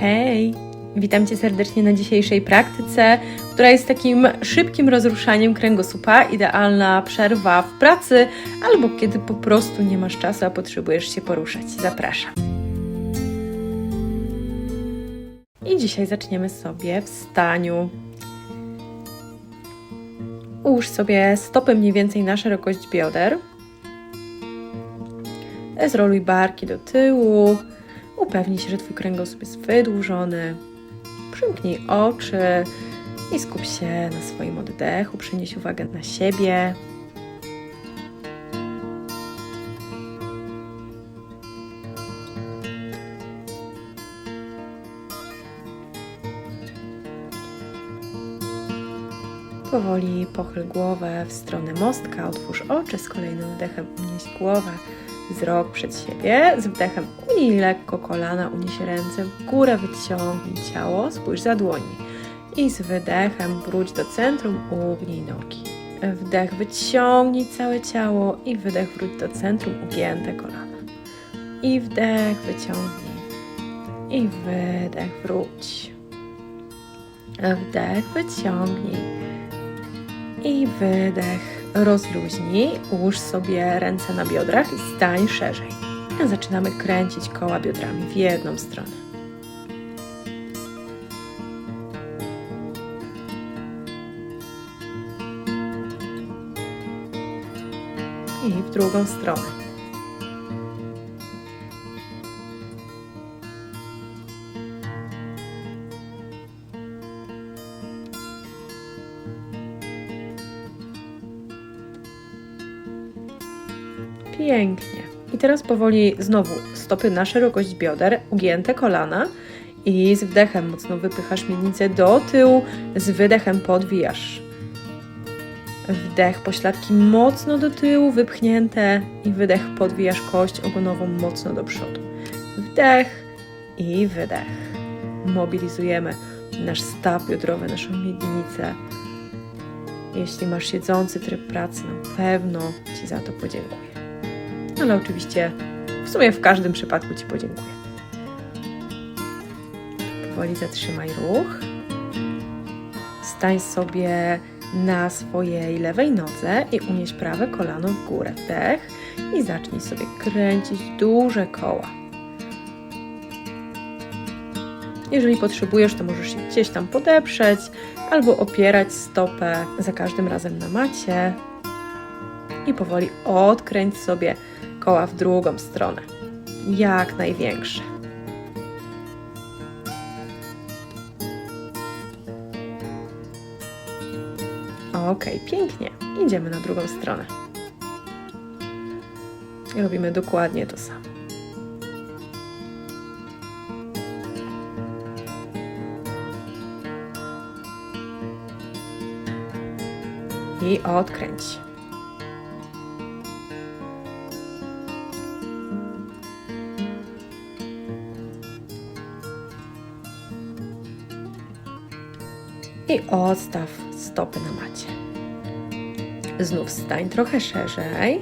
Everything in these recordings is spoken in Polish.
Hej! Witam Cię serdecznie na dzisiejszej praktyce, która jest takim szybkim rozruszaniem kręgosłupa, idealna przerwa w pracy albo kiedy po prostu nie masz czasu, a potrzebujesz się poruszać. Zapraszam. I dzisiaj zaczniemy sobie w staniu. Ułóż sobie stopy mniej więcej na szerokość bioder. Zroluj barki do tyłu. Upewnij się, że Twój kręgosłup jest wydłużony. Przymknij oczy i skup się na swoim oddechu. Przenieś uwagę na siebie. Powoli pochyl głowę w stronę mostka, otwórz oczy, z kolejnym wdechem unieś głowę, wzrok przed siebie, z wdechem unij lekko kolana, unieś ręce w górę, wyciągnij ciało, spójrz za dłoni i z wydechem wróć do centrum, ugnij nogi. Wdech wyciągnij całe ciało i wydech wróć do centrum, ugięte kolana. I wdech wyciągnij i wydech wróć. Wdech wyciągnij i wydech rozluźnij. Ułóż sobie ręce na biodrach i stań szerzej. Zaczynamy kręcić koła biodrami w jedną stronę. I w drugą stronę. Pięknie. I teraz powoli znowu stopy na szerokość bioder, ugięte kolana i z wdechem mocno wypychasz miednicę do tyłu, z wydechem podwijasz. Wdech, pośladki mocno do tyłu, wypchnięte i wydech, podwijasz kość ogonową mocno do przodu. Wdech i wydech. Mobilizujemy nasz staw biodrowy, naszą miednicę. Jeśli masz siedzący tryb pracy, na pewno Ci za to podziękuję ale oczywiście w sumie w każdym przypadku Ci podziękuję. Powoli zatrzymaj ruch. Stań sobie na swojej lewej nodze i unieś prawe kolano w górę. Wdech i zacznij sobie kręcić duże koła. Jeżeli potrzebujesz, to możesz się gdzieś tam podeprzeć albo opierać stopę za każdym razem na macie i powoli odkręć sobie koła w drugą stronę. Jak największe. Ok, pięknie. Idziemy na drugą stronę. I robimy dokładnie to samo. I odkręć. I odstaw stopy na macie. Znów stań trochę szerzej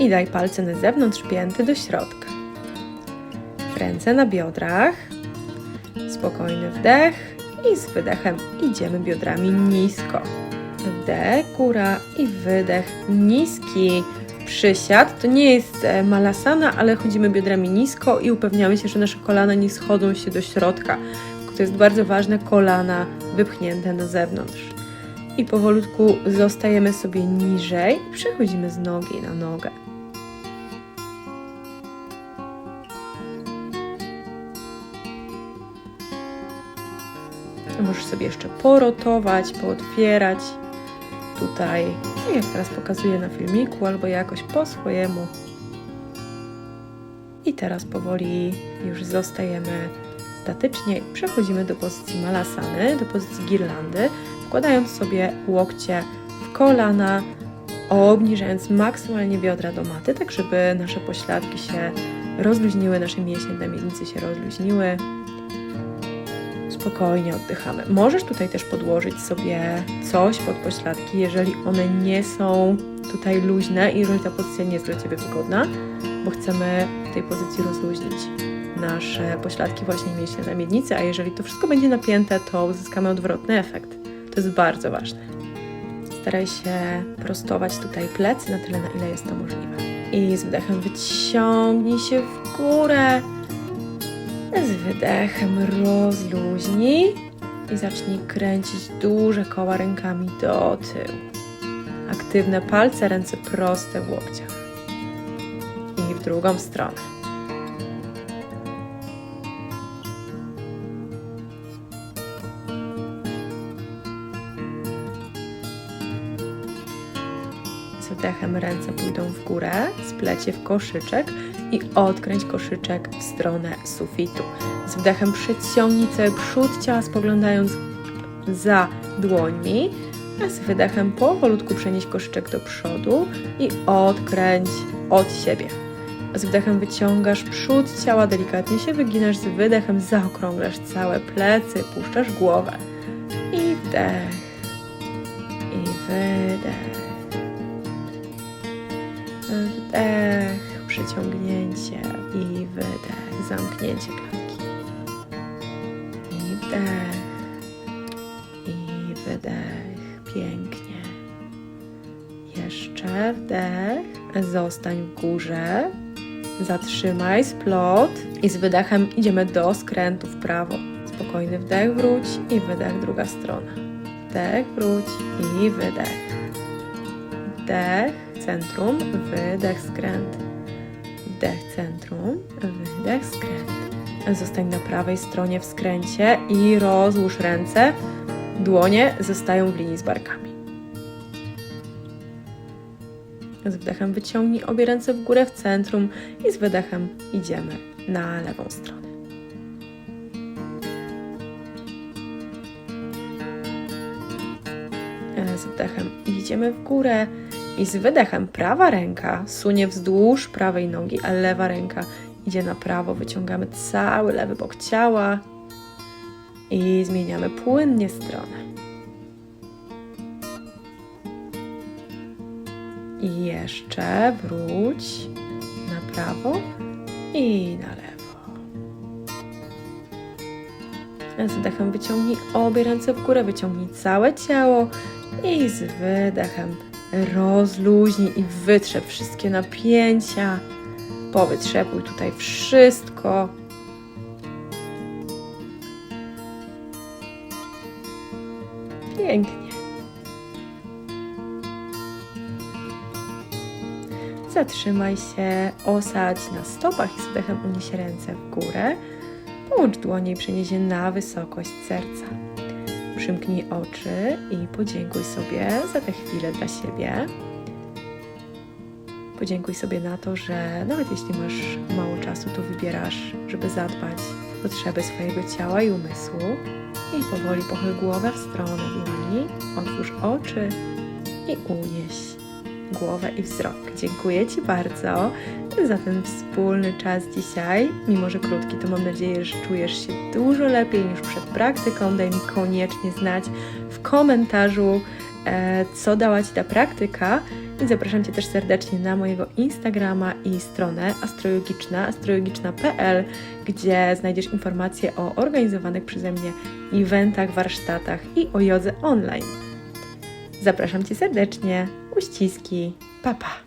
i daj palce na zewnątrz pięty do środka. Ręce na biodrach, spokojny wdech i z wydechem idziemy biodrami nisko. Wdech, góra i wydech, niski przysiad. To nie jest e, malasana, ale chodzimy biodrami nisko i upewniamy się, że nasze kolana nie schodzą się do środka. To jest bardzo ważne, kolana wypchnięte na zewnątrz. I powolutku zostajemy sobie niżej i przechodzimy z nogi na nogę. Możesz sobie jeszcze porotować, pootwierać tutaj, tak jak teraz pokazuję na filmiku, albo jakoś po swojemu. I teraz powoli już zostajemy statycznie przechodzimy do pozycji malasany, do pozycji girlandy, wkładając sobie łokcie w kolana, obniżając maksymalnie biodra do maty, tak żeby nasze pośladki się rozluźniły, nasze mięśnie na miednicy się rozluźniły. Spokojnie oddychamy. Możesz tutaj też podłożyć sobie coś pod pośladki, jeżeli one nie są tutaj luźne i jeżeli ta pozycja nie jest dla Ciebie wygodna, bo chcemy w tej pozycji rozluźnić nasze pośladki właśnie mieć na miednicy, a jeżeli to wszystko będzie napięte, to uzyskamy odwrotny efekt. To jest bardzo ważne. Staraj się prostować tutaj plecy na tyle, na ile jest to możliwe. I z wydechem wyciągnij się w górę. Z wydechem rozluźnij i zacznij kręcić duże koła rękami do tyłu. Aktywne palce, ręce proste w łokciach. I w drugą stronę. Z wdechem ręce pójdą w górę, splecie w koszyczek i odkręć koszyczek w stronę sufitu. Z wdechem przyciągnij cały przód ciała, spoglądając za dłońmi, a z wydechem powolutku przenieś koszyczek do przodu i odkręć od siebie. Z wdechem wyciągasz przód ciała, delikatnie się wyginasz, z wydechem zaokrąglasz całe plecy, puszczasz głowę. I wdech, i wydech. Wdech, przyciągnięcie i wydech, zamknięcie klatki. I wdech, i wydech, pięknie. Jeszcze wdech, zostań w górze, zatrzymaj splot i z wydechem idziemy do skrętu w prawo. Spokojny wdech, wróć i wydech, druga strona. Wdech, wróć i wydech. Wdech, centrum, wydech, skręt. Wdech, centrum, wydech, skręt. Zostań na prawej stronie w skręcie i rozłóż ręce. Dłonie zostają w linii z barkami. Z wdechem wyciągnij obie ręce w górę w centrum i z wydechem idziemy na lewą stronę. Z wdechem idziemy w górę i z wydechem prawa ręka sunie wzdłuż prawej nogi, a lewa ręka idzie na prawo. Wyciągamy cały lewy bok ciała i zmieniamy płynnie stronę. I jeszcze wróć na prawo i na lewo. Z wdechem wyciągnij obie ręce w górę, wyciągnij całe ciało i z wydechem rozluźnij i wytrzep wszystkie napięcia. Powytrzepuj tutaj wszystko. Pięknie. Zatrzymaj się, osadź na stopach i z wdechem unieś ręce w górę. Połącz dłonie i przenieś je na wysokość serca. Przymknij oczy i podziękuj sobie za tę chwilę dla siebie. Podziękuj sobie na to, że nawet jeśli masz mało czasu, to wybierasz, żeby zadbać potrzeby swojego ciała i umysłu. I powoli pochyl głowę w stronę dłoni, otwórz oczy i unieś głowę i wzrok. Dziękuję Ci bardzo za ten wspólny czas dzisiaj. Mimo, że krótki, to mam nadzieję, że czujesz się dużo lepiej niż przed praktyką. Daj mi koniecznie znać w komentarzu, e, co dała Ci ta praktyka. I zapraszam Cię też serdecznie na mojego Instagrama i stronę astrologiczna, astrologiczna.pl, gdzie znajdziesz informacje o organizowanych przeze mnie eventach, warsztatach i o jodze online. Zapraszam Cię serdecznie. Uściski. Pa, pa.